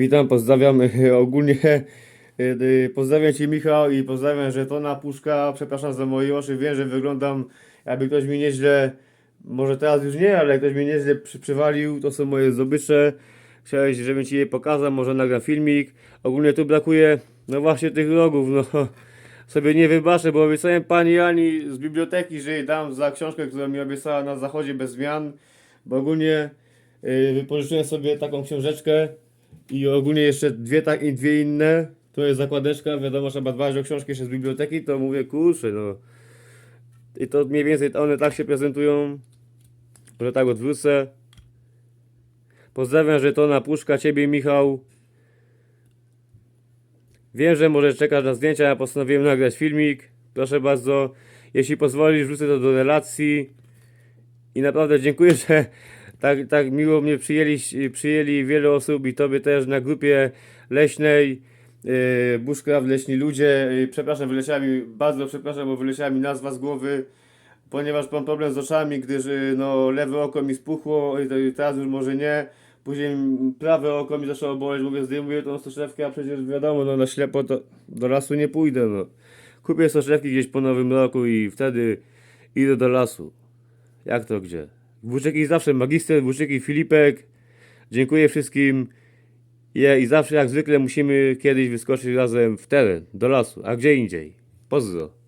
Witam, pozdrawiam ogólnie. y, Pozdrawiam Cię Michał i pozdrawiam żetona Puszka. Przepraszam za moje oczy. Wiem, że wyglądam jakby ktoś mi nieźle, może teraz już nie, ale ktoś mi nieźle przy, przywalił. To są moje zdobycze. Chciałeś, żebym Ci je pokazał, może nagram filmik. Ogólnie tu brakuje, no właśnie tych logów, no. Sobie nie wybaczę, bo obiecałem pani Ani z biblioteki, że jej dam za książkę, którą mi obiecała na zachodzie bez zmian. Bo ogólnie y, wypożyczyłem sobie taką książeczkę i ogólnie jeszcze dwie, tak, i dwie inne. To jest zakładeczka, wiadomo, trzeba dbać o książki jeszcze z biblioteki, to mówię, kurczę, no. I to mniej więcej one tak się prezentują, że tak odwrócę. Pozdrawiam żetona Puszka, Ciebie Michał. Wiem, że może czekasz na zdjęcia, ja postanowiłem nagrać filmik. Proszę bardzo, jeśli pozwolisz, wrzucę to do relacji. I naprawdę dziękuję, że tak, tak miło mnie przyjęli, przyjęli wiele osób i Tobie też na grupie leśnej. Yy, Bushcraft, Leśni Ludzie. Yy, przepraszam, wyleciała mi, bardzo przepraszam, bo wyleciała mi nazwa z głowy, ponieważ mam problem z oczami, gdyż yy, no, lewe oko mi spuchło, i i teraz już może nie. Później prawe oko mi zaczęło boleć, mówię, zdejmuję tą soczewkę, a przecież wiadomo, no na ślepo to do lasu nie pójdę, no. Kupię soczewki gdzieś po nowym roku i wtedy idę do lasu. Jak to gdzie? Włóczyki zawsze magister, Włóczyki Filipek. Dziękuję wszystkim. Je, I zawsze jak zwykle musimy kiedyś wyskoczyć razem w teren, do lasu. A gdzie indziej? Pozdro.